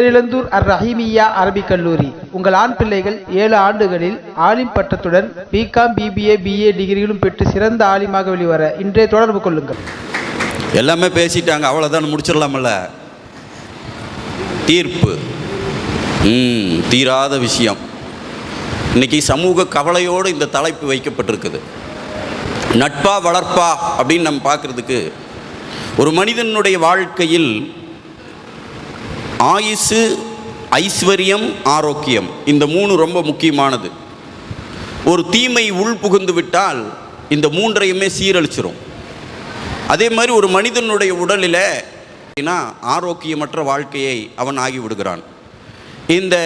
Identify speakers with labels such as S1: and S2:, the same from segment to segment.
S1: பேரிழந்தூர் அர் ரஹீமியா அரபிக் கல்லூரி. உங்கள் ஆண் பிள்ளைகள் ஏழு ஆண்டுகளில் ஆலிம் பட்டத்துடன் பிகாம் பிபிஏ பிஏ டிகிரிகளும் பெற்று சிறந்த ஆலிமாக வெளிவர இன்றைய தொடர்பு கொள்ளுங்கள்.
S2: எல்லாமே பேசிட்டாங்க அவ்வளோதான் முடிச்சிடலாமல்ல தீர்ப்பு. ம் தீராத விஷயம். இன்னைக்கு சமூக கவலையோடு இந்த தலைப்பு வைக்கப்பட்டிருக்குது. நட்பா வளர்ப்பா அப்படின்னு நம்ம பார்க்குறதுக்கு ஒரு மனிதனுடைய வாழ்க்கையில் ஆயுசு ஐஸ்வர்யம் ஆரோக்கியம். இந்த மூணு ரொம்ப முக்கியமானது. ஒரு தீமை உள் புகுந்து விட்டால் இந்த மூன்றையுமே சீரழிச்சிரும். அதே மாதிரி ஒரு மனிதனுடைய உடலில் அப்படின்னா ஆரோக்கியமற்ற வாழ்க்கையை அவன் ஆகி விடுகிறான் இந்த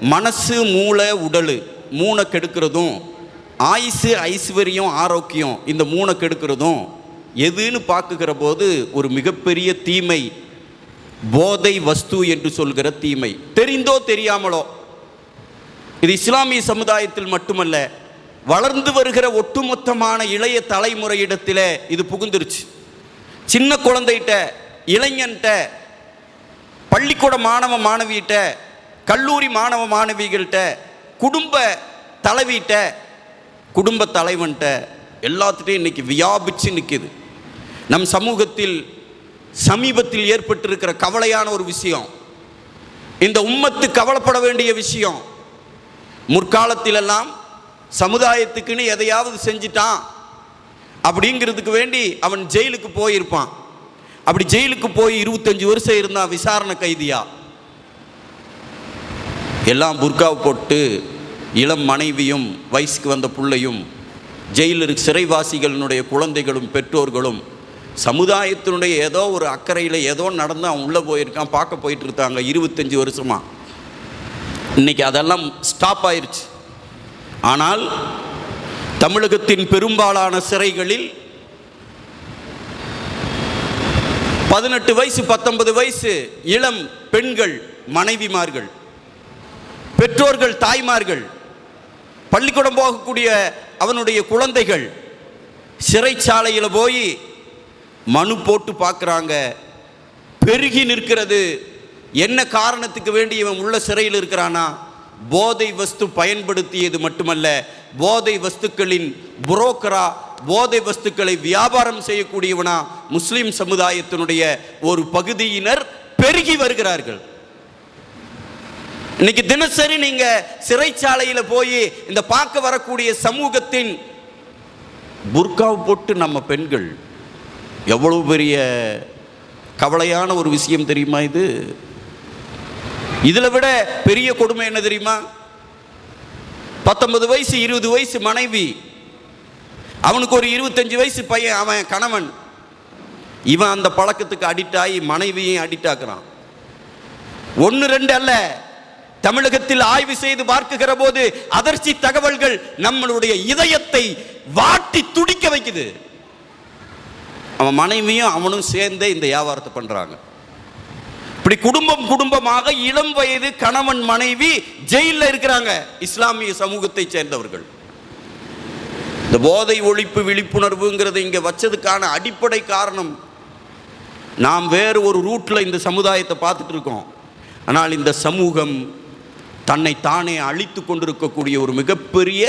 S2: மனசு மூளை உடல் மூனை கெடுக்கிறதும் ஆயுசு ஐஸ்வர்யம் ஆரோக்கியம் இந்த மூனை கெடுக்கிறதும் எதுன்னு பார்க்குகிற போது ஒரு மிகப்பெரிய தீமை போதை வஸ்து என்று சொல்கிற தீமை. தெரிந்தோ தெரியாமலோ. இது இஸ்லாமிய சமுதாயத்தில் மட்டுமல்ல வளர்ந்து வருகிற ஒட்டுமொத்தமான இளைய தலைமுறையிடத்தில் இது புகுந்துருச்சு. சின்ன குழந்தைகிட்ட இளைஞன்கிட்ட பள்ளிக்கூட மாணவ மாணவிகிட்ட கல்லூரி மாணவ மாணவிகள்கிட்ட குடும்ப தலைவிகிட்ட குடும்ப தலைவன்கிட்ட எல்லாத்துட்டையும் இன்னைக்கு வியாபிச்சு நிற்கிது நம் சமூகத்தில் சமீபத்தில் ஏற்பட்டிருக்கிற கவலையான ஒரு விஷயம். இந்த உம்மத்து கவலைப்பட வேண்டிய விஷயம். முற்காலத்திலெல்லாம் சமுதாயத்துக்குன்னு எதையாவது செஞ்சிட்டான். அப்படிங்கிறதுக்கு வேண்டி அவன் ஜெயிலுக்கு போயிருப்பான். அப்படி ஜெயிலுக்கு போய் இருபத்தஞ்சு வருஷம் இருந்தான் விசாரணை கைதியா. எல்லாம் புர்காவை போட்டு இளம் மனைவியும் வயசுக்கு வந்த பிள்ளையும் ஜெயிலில் சிறைவாசிகளினுடைய குழந்தைகளும் பெற்றோர்களும் சமுதாயத்தினுடைய ஏதோ ஒரு அக்கறையில் ஏதோ நடந்து அவன் உள்ளே போயிருக்கான் பார்க்க போயிட்டு இருக்காங்க இருபத்தஞ்சி வருஷமா. இன்னைக்கு அதெல்லாம் ஸ்டாப் ஆயிடுச்சு ஆனால் தமிழகத்தின் பெரும்பாலான சிறைகளில் பதினெட்டு வயசு பத்தொன்பது வயசு இளம் பெண்கள் மனைவிமார்கள் பெற்றோர்கள் தாய்மார்கள் பள்ளிக்கூடம் போகக்கூடிய அவனுடைய குழந்தைகள் சிறைச்சாலையில் போய் மனு போட்டு பார்க்குறாங்க. பெருகி நிற்கிறது. என்ன காரணத்துக்கு வேண்டி இவன் உள்ள சிறையில் இருக்கிறானா? போதை வஸ்து பயன்படுத்தியது மட்டுமல்ல போதை வஸ்துக்களின் புரோக்கரா போதை வஸ்துக்களை வியாபாரம் செய்யக்கூடியவனா முஸ்லிம் சமுதாயத்தினுடைய ஒரு பகுதியினர் பெருகி வருகிறார்கள். இன்னைக்கு தினசரி நீங்க சிறைச்சாலையில் போய் இந்த பார்க்க வரக்கூடிய சமூகத்தின் புர்காவ் போட்டு நம்ம பெண்கள் எவ்வளவு பெரிய கவலையான ஒரு விஷயம் தெரியுமா இது? இதில் விட பெரிய கொடுமை என்ன தெரியுமா? பத்தொன்பது வயசு இருபது வயசு மனைவி. அவனுக்கு ஒரு இருபத்தஞ்சு வயசு பையன் அவன் கணவன். இவன் அந்த பழக்கத்துக்கு அடிக்ட் ஆகி மனைவியும் அடிக்ட் ஆக்குறான். ஒன்று ரெண்டு அல்ல. தமிழகத்தில் ஆய்வு செய்து பார்க்குகிற போது அதிர்ச்சி தகவல்கள் நம்மளுடைய இதயத்தை வாட்டி துடிக்க வைக்குது. அவன் மனைவியும் அவனும் சேர்ந்தே இந்த வியாபாரத்தை பண்ணுறாங்க இப்படி குடும்பம் குடும்பமாக இளம் வயது கணவன் மனைவி ஜெயிலில் இருக்கிறாங்க இஸ்லாமிய சமூகத்தை சேர்ந்தவர்கள். இந்த போதை ஒழிப்பு விழிப்புணர்வுங்கிறத இங்கே வச்சதுக்கான அடிப்படை காரணம். நாம் வேறு ஒரு ரூட்டில் இந்த சமுதாயத்தை பார்த்துட்டு இருக்கோம். ஆனால் இந்த சமூகம் தன்னை தானே அழித்து கொண்டிருக்கக்கூடிய ஒரு மிகப்பெரிய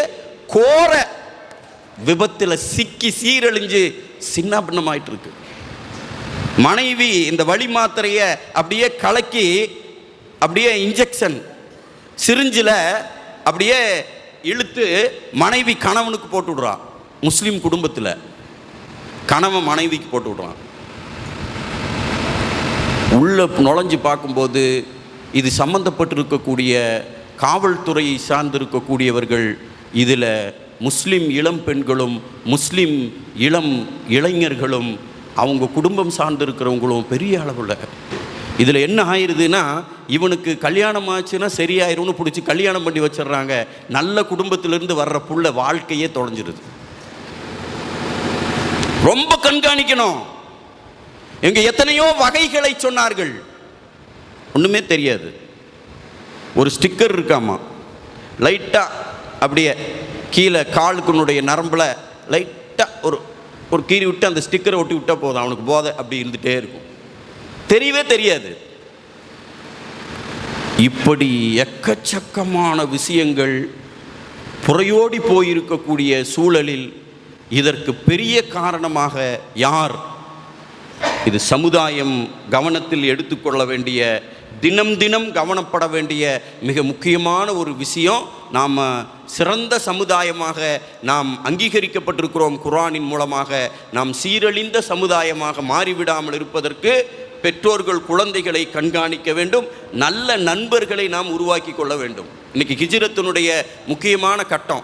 S2: கோர விபத்தில் சிக்கி சீரழிஞ்சு சின்னாபின்னமாயிட்டு இருக்கு மனைவி இந்த வழி மாத்திரையை அப்படியே கலக்கி அப்படியே இன்ஜெக்ஷன் சிரிஞ்சில் அப்படியே இழுத்து மனைவி கணவனுக்கு போட்டு விடுறான் முஸ்லீம் குடும்பத்தில் கணவன் மனைவிக்கு போட்டு விடுறான் உள்ள நுழைஞ்சு பார்க்கும்போது இது சம்மந்தப்பட்டிருக்கக்கூடிய காவல்துறையை சார்ந்திருக்கக்கூடியவர்கள் இதில் முஸ்லீம் இளம் பெண்களும் முஸ்லீம் இளம் இளைஞர்களும் அவங்க குடும்பம் சார்ந்திருக்கிறவங்களும் பெரிய அளவில். இதில் என்ன ஆயிடுதுன்னா இவனுக்கு கல்யாணம் ஆச்சுன்னா சரியாயிரும்னு பிடிச்சி கல்யாணம் பண்ணி வச்சிடுறாங்க. நல்ல குடும்பத்திலேருந்து வர்ற புள்ள வாழ்க்கையே தொலைஞ்சிருது. ரொம்ப கண்காணிக்கணும். எங்க எத்தனையோ வகைகளை சொன்னார்கள். ஒன்றுமே தெரியாது. ஒரு ஸ்டிக்கர் இருக்காமா? லைட்டாக அப்படியே கீழே காலுக்குனுடைய நரம்பில் லைட்டாக ஒரு ஒரு கீறி விட்டு அந்த ஸ்டிக்கரை ஒட்டி விட்டால் போதும். அவனுக்கு போதை அப்படி இருந்துகிட்டே இருக்கும். தெரியவே தெரியாது. இப்படி எக்கச்சக்கமான விஷயங்கள் புறையோடி போயிருக்கக்கூடிய சூழலில் இதற்கு பெரிய காரணமாக யார்? இது சமுதாயம் கவனத்தில் எடுத்துக்கொள்ள வேண்டிய தினம் தினம் கவனப்பட வேண்டிய மிக முக்கியமான ஒரு விஷயம். நாம் சிறந்த சமுதாயமாக நாம் அங்கீகரிக்கப்பட்டிருக்கிறோம் குரானின் மூலமாக. நாம் சீரழிந்த சமுதாயமாக மாறிவிடாமல் இருப்பதற்கு பெற்றோர்கள் குழந்தைகளை கண்காணிக்க வேண்டும். நல்ல நண்பர்களை நாம் உருவாக்கி கொள்ள வேண்டும். இன்றைக்கி ஹிஜ்ரத்தினுடைய முக்கியமான கட்டம்.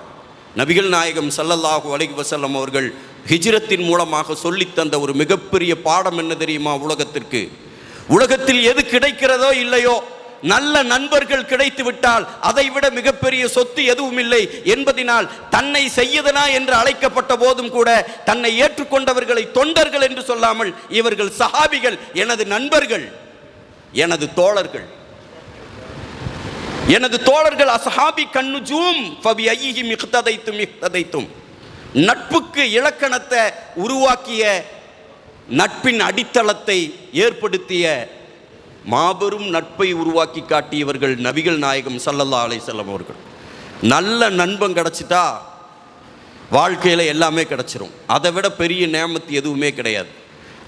S2: நபிகள் நாயகம் சல்லல்லாஹு அலைஹி வசல்லம் அவர்கள் ஹிஜ்ரத்தின் மூலமாக சொல்லித் தந்த ஒரு மிகப்பெரிய பாடம் என்ன தெரியுமா உலகத்திற்கு? உலகத்தில் எது கிடைக்கிறதோ இல்லையோ நல்ல நண்பர்கள் கிடைத்து விட்டால் அதைவிட மிகப்பெரிய சொத்து எதுவும் இல்லை என்பதினால் தன்னை செய்யதனா என்று அழைக்கப்பட்ட போதும் கூட தன்னை ஏற்றுக்கொண்டவர்களை தொண்டர்கள் என்று சொல்லாமல் இவர்கள் சஹாபிகள் எனது நண்பர்கள் எனது தோழர்கள். எனது தோழர்கள் அசஹாபி கண்ணுஜூம் ஃபபி ஐயி மிக்ததைத்தும் மிக்ததைத்தும் நட்புக்கு இலக்கணத்தை உருவாக்கிய நட்பின் அடித்தளத்தை ஏற்படுத்திய மாபெரும் நட்பை உருவாக்கி காட்டியவர்கள் நபிகள் நாயகம் சல்லல்லா அலை செல்லம் அவர்கள். நல்ல நண்பன் கிடச்சிட்டா வாழ்க்கையில் எல்லாமே கிடச்சிரும். அதை விட பெரிய நேமத்து எதுவுமே கிடையாது.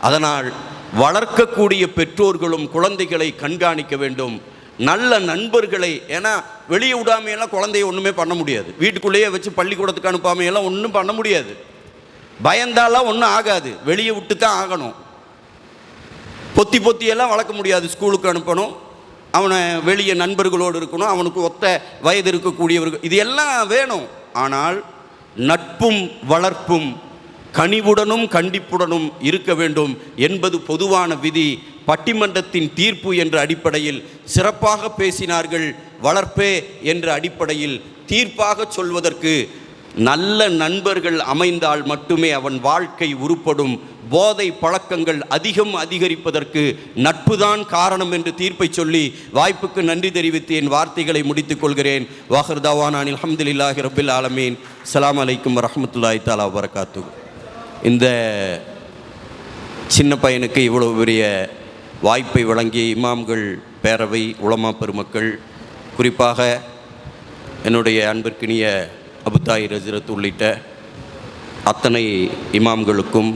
S2: அதனால் வளர்க்கக்கூடிய பெற்றோர்களும் குழந்தைகளை கண்காணிக்க வேண்டும். நல்ல நண்பர்களை ஏன்னா வெளியே விடாமையெல்லாம் குழந்தைய ஒன்றுமே பண்ண முடியாது. வீட்டுக்குள்ளேயே வச்சு பள்ளிக்கூடத்துக்கு அனுப்பாமையெல்லாம் ஒன்றும் பண்ண முடியாது. பயந்தாலாம் ஒன்றும் ஆகாது. வெளியே விட்டு தான் ஆகணும். பொத்தி பொத்தியெல்லாம் வளர்க்க முடியாது. ஸ்கூலுக்கு அனுப்பணும். அவனை வெளியே நண்பர்களோடு இருக்கணும். அவனுக்கு ஒத்த வயது இருக்கக்கூடியவர்கள். இது எல்லாம் வேணும். ஆனால் நட்பும் வளர்ப்பும் கனிவுடனும் கண்டிப்புடனும் இருக்க வேண்டும் என்பது பொதுவான விதி. பட்டிமன்றத்தின் தீர்ப்பு என்ற அடிப்படையில் சிறப்பாக பேசினார்கள் வளர்ப்பே என்ற அடிப்படையில் தீர்ப்பாக சொல்வதற்கு நல்ல நண்பர்கள் அமைந்தால் மட்டுமே அவன் வாழ்க்கை உருப்படும். போதை பழக்கங்கள் அதிகம் அதிகரிப்பதற்கு நட்புதான் காரணம் என்று தீர்ப்பை சொல்லி வாய்ப்புக்கு நன்றி தெரிவித்து என் வார்த்தைகளை முடித்துக் கொள்கிறேன். வாஹர் தவானான் அல்ஹம்துலில்லாஹி ரபில் ஆலமீன். அஸ்ஸலாமு அலைக்கும் வரஹ்மத்துல்லாஹி தாலா வரகாத்து இந்த சின்ன பையனுக்கு இவ்வளவு பெரிய வாய்ப்பை வழங்கிய இமாம்கள் பேரவை உலமா பெருமக்கள் குறிப்பாக என்னுடைய அன்பிற்கினிய அபுதாய் ரஜரத் உள்ளிட்ட அத்தனை இமாம்களுக்கும்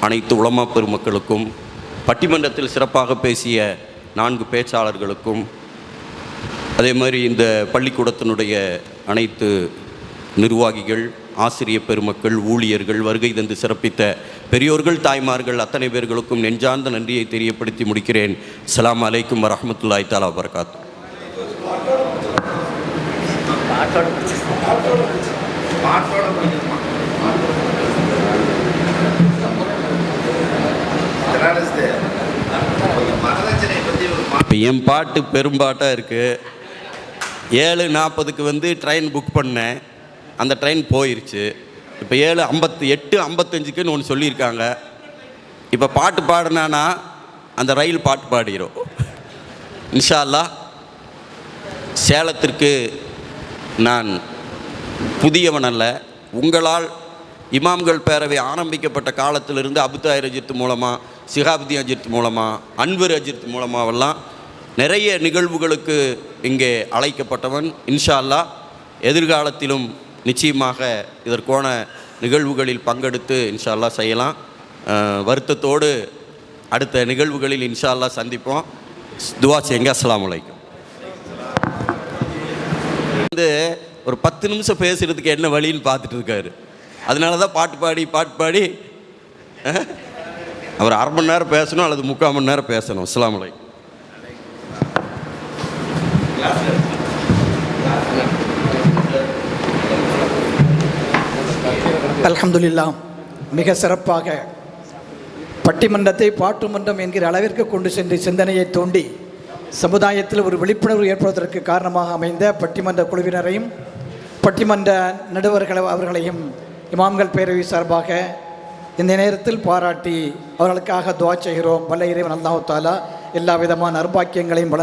S2: அனைத்து உலமா பெருமக்களுக்கும் பட்டிமன்றத்தில் சிறப்பாக பேசிய நான்கு பேச்சாளர்களுக்கும் அதே மாதிரி இந்த பள்ளிக்கூடத்தினுடைய அனைத்து நிர்வாகிகள் ஆசிரிய பெருமக்கள் ஊழியர்கள் வருகை தந்து சிறப்பித்த பெரியோர்கள் தாய்மார்கள் அத்தனை பேர்களுக்கும் நெஞ்சார்ந்த நன்றியை தெரியப்படுத்தி முடிக்கிறேன். அஸ்ஸலாமு அலைக்கும் வரஹ்மத்துல்லாஹி தஆலா வபரகாத்து
S3: வரதட்சணை பத்தி ஒரு மா-
S2: இப்போ என் பாட்டு பெரும்பாட்டாக இருக்குது ஏழு நாற்பதுக்கு வந்து ட்ரெயின் புக் பண்ணேன். அந்த ட்ரெயின் போயிருச்சு. இப்போ ஏழு ஐம்பத்து எட்டு ஐம்பத்தஞ்சுக்குன்னு ஒன்று சொல்லியிருக்காங்க. இப்போ பாட்டு பாடினானா அந்த ரயில் பாட்டு பாடிடும் இன்ஷா அல்லாஹ் சேலத்திற்கு நான் புதியவன் அல்ல. உங்களால் இமாம்கள் பேரவை ஆரம்பிக்கப்பட்ட காலத்திலிருந்து அபுதாய் அஜித் மூலமாக சிகாபுதி அஜித் மூலமாக அன்வர் அஜித் மூலமாகவெல்லாம் நிறைய நிகழ்வுகளுக்கு இங்கே அழைக்கப்பட்டவன். இன்ஷா அல்லாஹ் எதிர்காலத்திலும் நிச்சயமாக இதற்கான நிகழ்வுகளில் பங்கெடுத்து இன்ஷா செய்யலாம். வருத்தத்தோடு அடுத்த நிகழ்வுகளில் இன்ஷா அல்லாஹ் சந்திப்போம். துவா செய்யுங்க. அஸ்லாம் அலைக்கும். வந்து ஒரு பத்து நிமிஷம் பேசுறதுக்கு என்ன வழின்னு பார்த்துட்டு இருக்காரு. அதனால தான் பாட்டு பாடி பாட்டு பாடி அவர் அரை மணி நேரம் பேசணும் அல்லது முக்கால் மணி நேரம் பேசணும். இஸ்லாமலை
S4: அலமதுல்லா மிக சிறப்பாக பட்டிமன்றத்தை பாட்டு மன்றம் என்கிற அளவிற்கு கொண்டு சென்று சிந்தனையை தூண்டி சமுதாயத்தில் ஒரு விழிப்புணர்வு ஏற்படுவதற்கு காரணமாக அமைந்த பட்டிமன்ற குழுவினரையும் பட்டிமன்ற நடுவர்கள் அவர்களையும் இமாம்கள் பேரவை சார்பாக இந்த நேரத்தில் பாராட்டி அவர்களுக்காக துவா செய்கிறோம். வல்ல இறைவன் அல்லாஹாலா எல்லா விதமான அர்பாக்கியங்களையும் வழங்க